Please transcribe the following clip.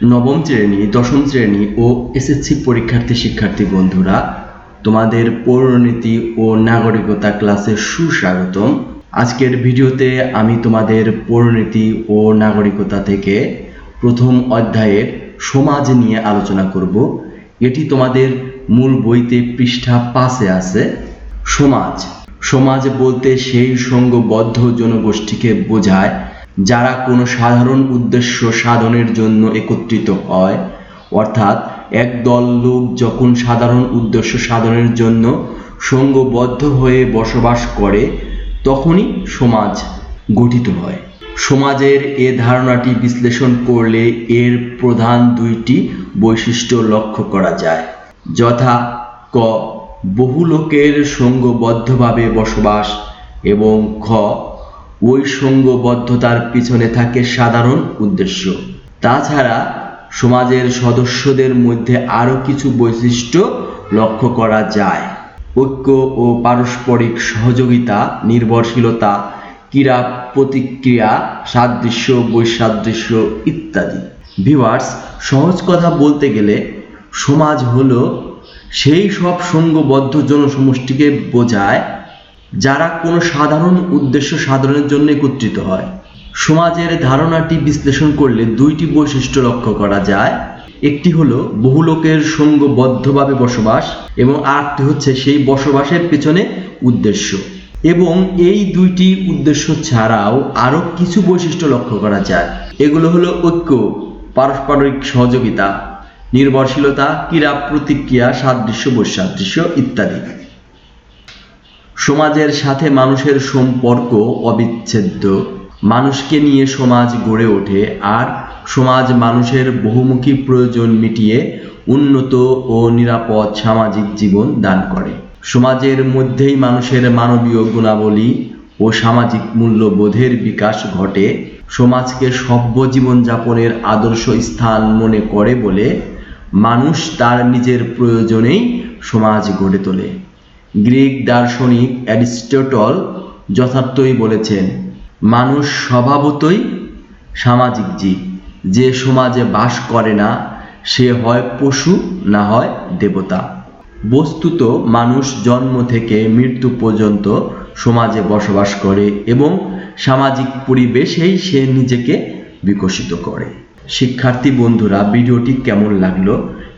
নবম শ্রেণি, দশম শ্রেণি ও এসএসসি পরীক্ষার্থী শিক্ষার্থী বন্ধুরা, তোমাদের পৌরনীতি ও নাগরিকতা ক্লাসে সুস্বাগতম। আজকের ভিডিওতে আমি তোমাদের পৌরনীতি ও নাগরিকতা থেকে প্রথম অধ্যায়ের সমাজ নিয়ে আলোচনা করব। এটি তোমাদের মূল বইতে পৃষ্ঠা পাশে আছে, সমাজ। সমাজ বলতে সেই সঙ্গবদ্ধ জনগোষ্ঠীকে বোঝায় যারা কোনো সাধারণ উদ্দেশ্য সাধনের জন্য একত্রিত হয়, অর্থাৎ একদল লোক যখন সাধারণ উদ্দেশ্য সাধনের জন্য সঙ্গবদ্ধ হয়ে বসবাস করে, তখনই সমাজ গঠিত হয়। সমাজের এ ধারণাটি বিশ্লেষণ করলে এর প্রধান দুইটি বৈশিষ্ট্য লক্ষ্য করা যায়। যথা, ক, বহু লোকের সঙ্গবদ্ধভাবে বসবাস এবং খ ওই সঙ্গবদ্ধতার পিছনে থাকে সাধারণ উদ্দেশ্য। তাছাড়া সমাজের সদস্যদের মধ্যে আরও কিছু বৈশিষ্ট্য লক্ষ্য করা যায়। ঐক্য ও পারস্পরিক সহযোগিতা, নির্ভরশীলতা, ক্রীড়া প্রতিক্রিয়া, সাদৃশ্য, বৈসাদৃশ্য ইত্যাদি। ভিউয়ার্স, সহজ কথা বলতে গেলে সমাজ হলো সেই সব সঙ্গবদ্ধ জনসমষ্টিকে বোঝায় যারা কোনো সাধারণ উদ্দেশ্য সাধনের জন্য একত্রিত হয়। সমাজের ধারণাটি বিশ্লেষণ করলে দুইটি বৈশিষ্ট্য লক্ষ্য করা যায়। একটি হলো, বহু লোকের সঙ্গবদ্ধভাবে বসবাস এবং আরেকটি হচ্ছে সেই বসবাসের পেছনে উদ্দেশ্য। এবং এই দুইটি উদ্দেশ্য ছাড়াও আরও কিছু বৈশিষ্ট্য লক্ষ্য করা যায়। এগুলো হলো ঐক্য, পারস্পরিক সহযোগিতা, নির্ভরশীলতা, ক্রীড়া প্রতিক্রিয়া, সাদৃশ্য, বৈসাদৃশ্য ইত্যাদি। সমাজের সাথে মানুষের সম্পর্ক অবিচ্ছেদ্য। মানুষকে নিয়ে সমাজ গড়ে ওঠে আর সমাজ মানুষের বহুমুখী প্রয়োজন মিটিয়ে উন্নত ও নিরাপদ সামাজিক জীবন দান করে। সমাজের মধ্যেই মানুষের মানবীয় গুণাবলী ও সামাজিক মূল্যবোধের বিকাশ ঘটে। সমাজকে সভ্য জীবনযাপনের আদর্শ স্থান মনে করে বলে মানুষ তার নিজের প্রয়োজনেই সমাজ গড়ে তোলে। গ্রিক দার্শনিক অ্যারিস্টটল যথার্থই বলেছেন, মানুষ স্বভাবতই সামাজিক জীব। যে সমাজে বাস করে না, সে হয় পশু, না হয় দেবতা। বস্তুত মানুষ জন্ম থেকে মৃত্যু পর্যন্ত সমাজে বসবাস করে এবং সামাজিক পরিবেশেই সে নিজেকে বিকশিত করে। শিক্ষার্থী বন্ধুরা, ভিডিওটি কেমন লাগল?